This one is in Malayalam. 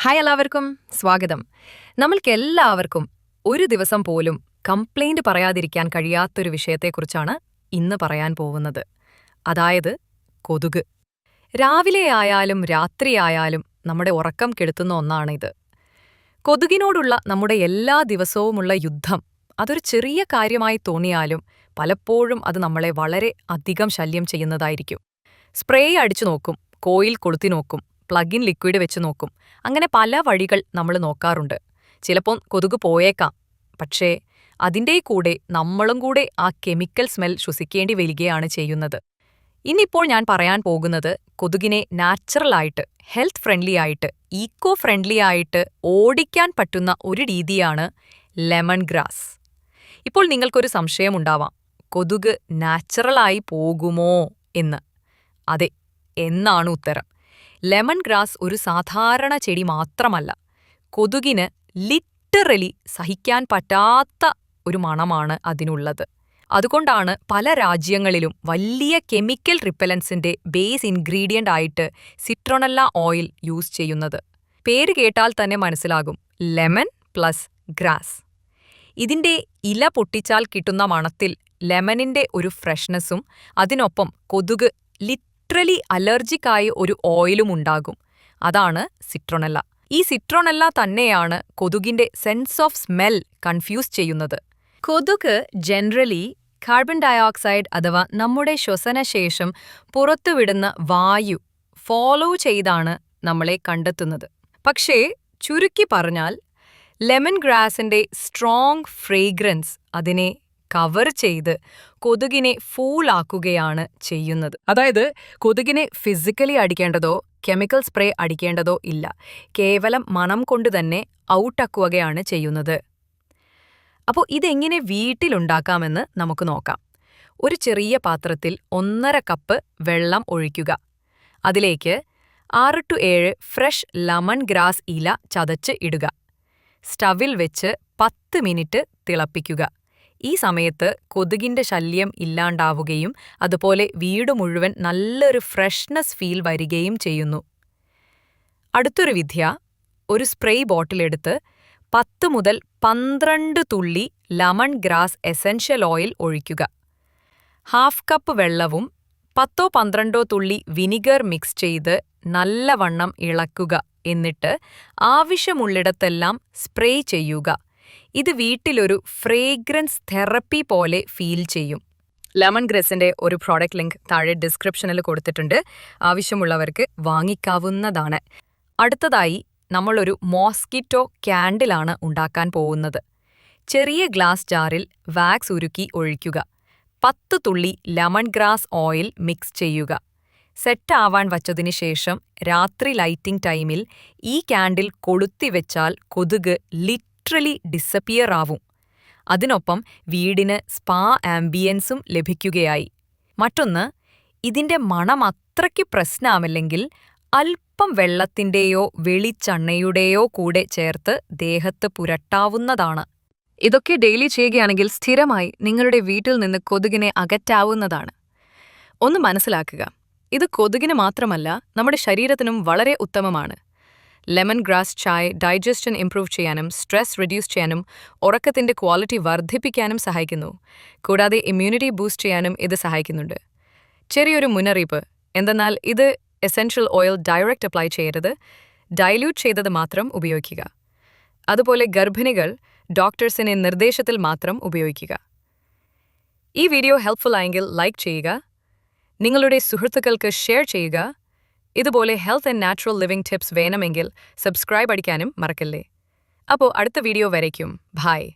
ഹായ് എല്ലാവർക്കും സ്വാഗതം. നമ്മൾക്ക് എല്ലാവർക്കും ഒരു ദിവസം പോലും കംപ്ലൈന്റ് പറയാതിരിക്കാൻ കഴിയാത്തൊരു വിഷയത്തെക്കുറിച്ചാണ് ഇന്ന് പറയാൻ പോകുന്നത്. അതായത് കൊതുക്. രാവിലെ ആയാലും രാത്രിയായാലും നമ്മുടെ ഉറക്കം കെടുത്തുന്ന ഒന്നാണ് ഇത് കൊതുകിനോടുള്ള നമ്മുടെ എല്ലാ ദിവസവുമുള്ള യുദ്ധം അതൊരു ചെറിയ കാര്യമായി തോന്നിയാലും പലപ്പോഴും അത് നമ്മളെ വളരെ അധികം ശല്യം ചെയ്യുന്നതായിരിക്കും. സ്പ്രേ അടിച്ചു നോക്കും കോയിൽ കൊളുത്തി നോക്കും പ്ലഗിൻ ലിക്വിഡ് വെച്ച് നോക്കും. അങ്ങനെ പല വഴികൾ നമ്മൾ നോക്കാറുണ്ട്. ചിലപ്പോൾ കൊതുക് പോയേക്കാം. പക്ഷേ അതിന്റെ കൂടെ നമ്മളും കൂടെ ആ കെമിക്കൽ സ്മെൽ ശ്വസിക്കേണ്ടി വരികയാണ് ചെയ്യുന്നത്. ഇന്നിപ്പോൾ ഞാൻ പറയാൻ പോകുന്നത് കൊതുകിനെ നാച്ചുറലായിട്ട് ഹെൽത്ത് ഫ്രണ്ട്ലി ആയിട്ട് ഈക്കോ ഫ്രണ്ട്ലി ആയിട്ട് ഓടിക്കാൻ പറ്റുന്ന ഒരു രീതിയാണ് ലെമൺ ഗ്രാസ് ഇപ്പോൾ നിങ്ങൾക്കൊരു സംശയമുണ്ടാവാം കൊതുക് നാച്ചുറലായി പോകുമോ എന്ന്? അതെ എന്നാണ് ഉത്തരം. ലെമൺ ഗ്രാസ് ഒരു സാധാരണ ചെടി മാത്രമല്ല കൊതുകിന് ലിറ്ററലി സഹിക്കാൻ പറ്റാത്ത ഒരു മണമാണ് അതിനുള്ളത്. അതുകൊണ്ടാണ് പല രാജ്യങ്ങളിലും വലിയ കെമിക്കൽ റിപ്പലൻസിന്റെ ബേസ് ഇൻഗ്രീഡിയന്റ് ആയിട്ട് സിട്രോണല്ല ഓയിൽ യൂസ് ചെയ്യുന്നത്. പേര് കേട്ടാൽ തന്നെ മനസ്സിലാകും ലെമൺ പ്ലസ് ഗ്രാസ്. ഇതിന്റെ ഇല പൊട്ടിച്ചാൽ കിട്ടുന്ന മണത്തിൽ ലെമണിന്റെ ഒരു ഫ്രഷ്നെസ്സും അതിനൊപ്പം കൊതുക് ലിറ്ററലി അലർജിക്കായ ഒരു ഓയിലും ഉണ്ടാകും. അതാണ് സിട്രോണല്ല. ഈ സിട്രോണല്ല തന്നെയാണ് കൊതുകിന്റെ സെൻസ് ഓഫ് സ്മെൽ കൺഫ്യൂസ് ചെയ്യുന്നത്. കൊതുക് ജനറലി കാർബൺ ഡയോക്സൈഡ് അഥവാ നമ്മുടെ ശ്വസനശേഷം പുറത്തുവിടുന്ന വായു ഫോളോ ചെയ്താണ് നമ്മളെ കണ്ടെത്തുന്നത്. പക്ഷേ ചുരുക്കി പറഞ്ഞാൽ ലെമൺ ഗ്രാസിന്റെ സ്ട്രോങ് ഫ്രേഗ്രൻസ് അതിനെ കവർ ചെയ്ത് കൊതുകിനെ ഫൂളാക്കുകയാണ് ചെയ്യുന്നത്. അതായത് കൊതുകിനെ ഫിസിക്കലി അടിക്കേണ്ടതോ കെമിക്കൽ സ്പ്രേ അടിക്കേണ്ടതോ ഇല്ല. കേവലം മണം കൊണ്ട് തന്നെ ഔട്ടാക്കുകയാണ് ചെയ്യുന്നത്. അപ്പോൾ ഇതെങ്ങനെ വീട്ടിലുണ്ടാക്കാമെന്ന് നമുക്ക് നോക്കാം. ഒരു ചെറിയ പാത്രത്തിൽ ഒന്നര കപ്പ് വെള്ളം ഒഴിക്കുക. അതിലേക്ക് ആറ് ടു ഏഴ് ഫ്രഷ് ലെമൺ ഗ്രാസ് ഇല ചതച്ച് ഇടുക. സ്റ്റവിൽ വെച്ച് പത്ത് മിനിറ്റ് തിളപ്പിക്കുക. ഈ സമയത്ത് കൊതുകിന്റെ ശല്യം ഇല്ലാണ്ടാവുകയും അതുപോലെ വീട് മുഴുവൻ നല്ലൊരു ഫ്രഷ്നെസ് ഫീൽ വരികയും ചെയ്യുന്നു. അടുത്തൊരു വിദ്യ ഒരു സ്പ്രേ ബോട്ടിലെടുത്ത് പത്ത് മുതൽ പന്ത്രണ്ട് തുള്ളി ലെമൺ ഗ്രാസ് എസൻഷ്യൽ ഓയിൽ ഒഴിക്കുക. ഹാഫ് കപ്പ് വെള്ളവും പത്തോ പന്ത്രണ്ടോ തുള്ളി വിനിഗർ മിക്സ് ചെയ്ത് നല്ലവണ്ണം ഇളക്കുക. എന്നിട്ട് ആവശ്യമുള്ളിടത്തെല്ലാം സ്പ്രേ ചെയ്യുക. ഇത് വീട്ടിലൊരു ഫ്രേഗ്രൻസ് തെറപ്പി പോലെ ഫീൽ ചെയ്യും. ലെമൺ ഗ്രസിന്റെ ഒരു പ്രോഡക്റ്റ് ലിങ്ക് താഴെ ഡിസ്ക്രിപ്ഷനിൽ കൊടുത്തിട്ടുണ്ട്. ആവശ്യമുള്ളവർക്ക് വാങ്ങിക്കാവുന്നതാണ്. അടുത്തതായി നമ്മളൊരു മോസ്കിറ്റോ ക്യാൻഡിലാണ് ഉണ്ടാക്കാൻ പോകുന്നത്. ചെറിയ ഗ്ലാസ് ജാറിൽ വാക്സ് ഉരുക്കി ഒഴിക്കുക. പത്ത് തുള്ളി ലെമൺ ഗ്രാസ് ഓയിൽ മിക്സ് ചെയ്യുക. സെറ്റ് ആവാൻ വച്ചതിന് ശേഷം രാത്രി ലൈറ്റിംഗ് ടൈമിൽ ഈ ക്യാൻഡിൽ കൊളുത്തിവെച്ചാൽ കൊതുക് ലിറ്ററലി ഡിസപ്പിയർ ആവും. അതിനൊപ്പം വീടിന് സ്പാ ആംബിയൻസും ലഭിക്കുകയായി. മറ്റൊന്ന് ഇതിന്റെ മണം അത്രയ്ക്ക് പ്രശ്നമാമല്ലെങ്കിൽ അല്പം വെള്ളത്തിന്റെയോ വെളിച്ചെണ്ണയുടെയോ കൂടെ ചേർത്ത് ദേഹത്ത് പുരട്ടാവുന്നതാണ്. ഇതൊക്കെ ഡെയിലി ചെയ്യുകയാണെങ്കിൽ സ്ഥിരമായി നിങ്ങളുടെ വീട്ടിൽ നിന്ന് കൊതുകിനെ അകറ്റാവുന്നതാണ്. ഒന്ന് മനസ്സിലാക്കുക. ഇത് കൊതുകിന് മാത്രമല്ല നമ്മുടെ ശരീരത്തിനും വളരെ ഉത്തമമാണ്. ലെമൺ ഗ്രാസ് ചായ ഡൈജസ്റ്റൻ ഇംപ്രൂവ് ചെയ്യാനും സ്ട്രെസ് റിഡ്യൂസ് ചെയ്യാനും ഉറക്കത്തിന്റെ ക്വാളിറ്റി വർദ്ധിപ്പിക്കാനും സഹായിക്കുന്നു. കൂടാതെ ഇമ്മ്യൂണിറ്റി ബൂസ്റ്റ് ചെയ്യാനും ഇത് സഹായിക്കുന്നുണ്ട്. ചെറിയൊരു മുന്നറിയിപ്പ്. എന്തെന്നാൽ ഇത് എസെൻഷ്യൽ ഓയിൽ ഡയറക്റ്റ് അപ്ലൈ ചെയ്യരുത്. ഡൈല്യൂട്ട് ചെയ്തത് മാത്രം ഉപയോഗിക്കുക. അതുപോലെ ഗർഭിണികൾ ഡോക്ടേഴ്സിനെ നിർദ്ദേശത്തിൽ മാത്രം ഉപയോഗിക്കുക. ഈ വീഡിയോ ഹെൽപ്ഫുൾ ആയെങ്കിൽ ലൈക്ക് ചെയ്യുക. നിങ്ങളുടെ സുഹൃത്തുക്കൾക്ക് ഷെയർ ചെയ്യുക. ഇതുപോലെ health and natural living tips വേണമെങ്കിൽ സബ്സ്ക്രൈബ് അടിക്കാനും മറക്കല്ലേ. അപ്പോൾ അടുത്ത വീഡിയോ വരയ്ക്കും. ഭായ്